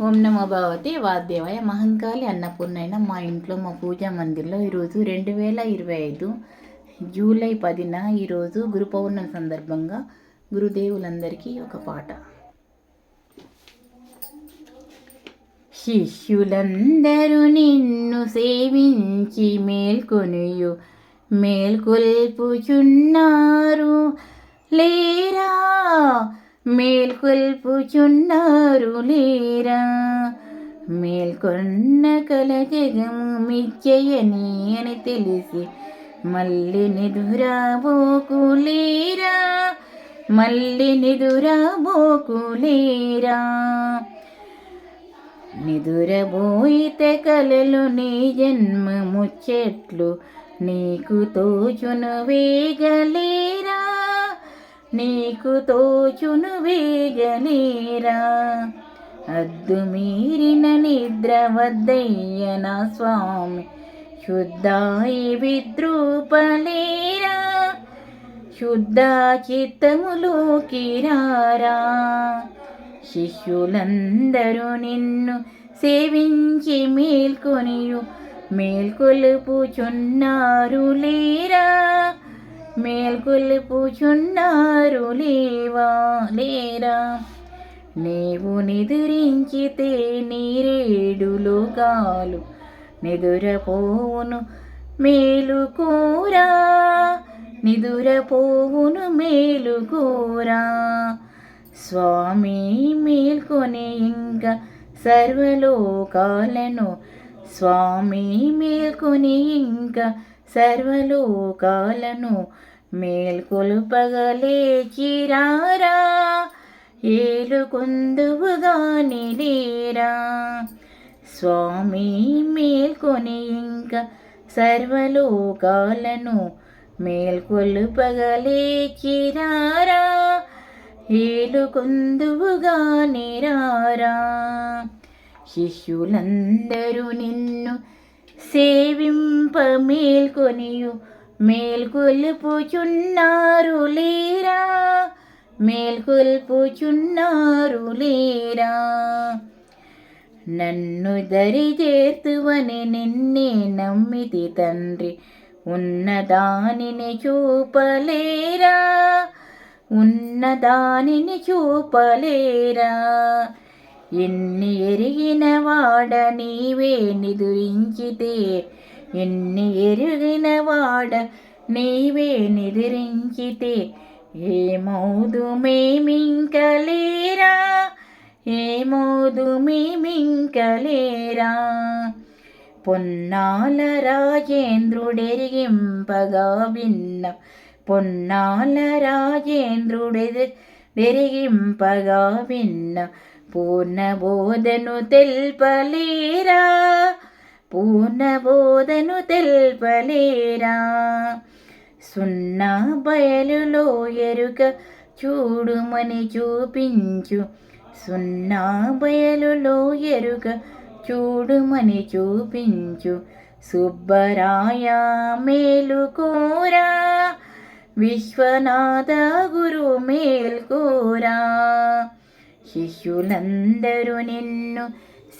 ఓం నమో భగవతి వాద్యవాయ మహంకాళి అన్నపూర్ణైన మా ఇంట్లో మా పూజా మందిర్లో ఈరోజు రెండు వేల ఇరవై ఐదు జూలై పదిన ఈరోజు గురు పౌర్ణమి సందర్భంగా గురుదేవులందరికీ ఒక పాట. శిష్యులందరూ నిన్ను సేవించి మేల్కొనియు మేల్కొల్పుచున్నారు. లేరా మేల్కొల్పుచున్నారు లేరా? మేల్కొన్న కల జగము మిచ్చయని అని తెలిసి మళ్ళీ నిదురాబోకు లేరా? మళ్ళీ నిదురాబోకు లేరా? నిదురబోయితే కలలు నీ జన్మ ముచ్చెట్లు నీకు తోచును వేగలే నీకు తోచును వేగలేరా అద్దు మీరిన నిద్ర వద్దయ్య నా స్వామి. శుద్ధాయి విద్రూపలేరా శుద్ధ చిత్తములోకి రారా శిష్యులందరూ నిన్ను సేవించి మేల్కొనియు. మేల్కొలుపుచున్నారు లేరా. మేల్కొలుపుచున్నారు లేవా లేరా? నీవు నిదురించితే నీరేడు లోకాలు నిదురపోవును మేలుకోరా నిదురపోవును మేలుకోరా స్వామి మేల్కొని ఇంకా సర్వలోకాలను స్వామి మేల్కొని ఇంకా సర్వలోకాలను మేల్కొలుపగలేచిరారా ఏలుకొందువుగా లేరా స్వామి మేల్కొని ఇంకా సర్వలోకాలను మేల్కొలుపగలేచిరారా ఏలుకొందువుగా రారా శిష్యులందరూ నిన్ను సేవింప మేల్కొనియు మేల్కొల్పుచున్నారు లేరా? మేల్కొల్పుచున్నారు లేరా? నన్ను దరి చేర్తువని నిన్నే నమ్మితి తండ్రి ఉన్నదానిని చూపలేరా? ఉన్నదానిని చూపలేరా? ఎన్ని ఎరిగిన వాడ నీవే నిదురించితే ఎన్ని ఎరిగిన వాడ నీవే నిదురించితే ఏమౌదు మేమింకలేరా ఏమౌదు మేమింకలేరా. పొన్నాల రాజేంద్రుడెరిగింపగా విన్న పొన్నాల రాజేంద్రుడెరిగింపగా విన్న పూర్ణబోధను తెల్పలేరా? పూర్ణబోధను తెల్పలేరా? సున్నా బయలులో ఎరుక చూడుమని చూపించు. సున్నా బయలులో ఎరుక చూడుమని చూపించు. సుబ్బరాయ మేలుకోరా విశ్వనాథ గురు మేల్కోరా శిష్యులందరూ నిన్ను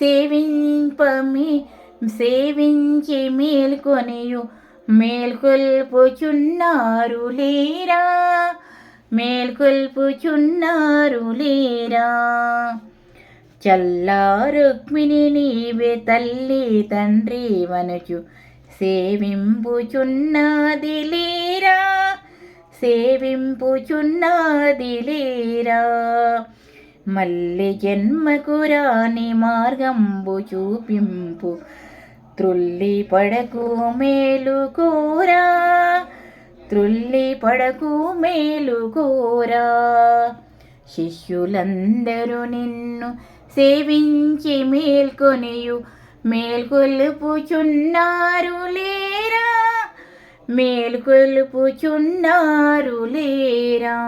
సేవింపమి సేవించి మేల్కొనియు మేల్కొల్పుచున్నారు లేరా? మేల్కొల్పుచున్నారు లేరా? చల్లా రుక్మిణి నీవే తల్లి తండ్రి వనుచు సేవింపుచున్నది లేరా? సేవింపుచున్నది లేరా? మళ్ళీ జన్మకు రాని మార్గంబు చూపింపు. త్రుల్లి పడకు మేలు కోరా. త్రుల్లి పడకు మేలు కోరా. శిష్యులందరూ నిన్ను సేవించి మేల్కొనియు. మేల్కొల్పుచున్నారు లేరా? మేల్కొల్పుచున్నారు లేరా?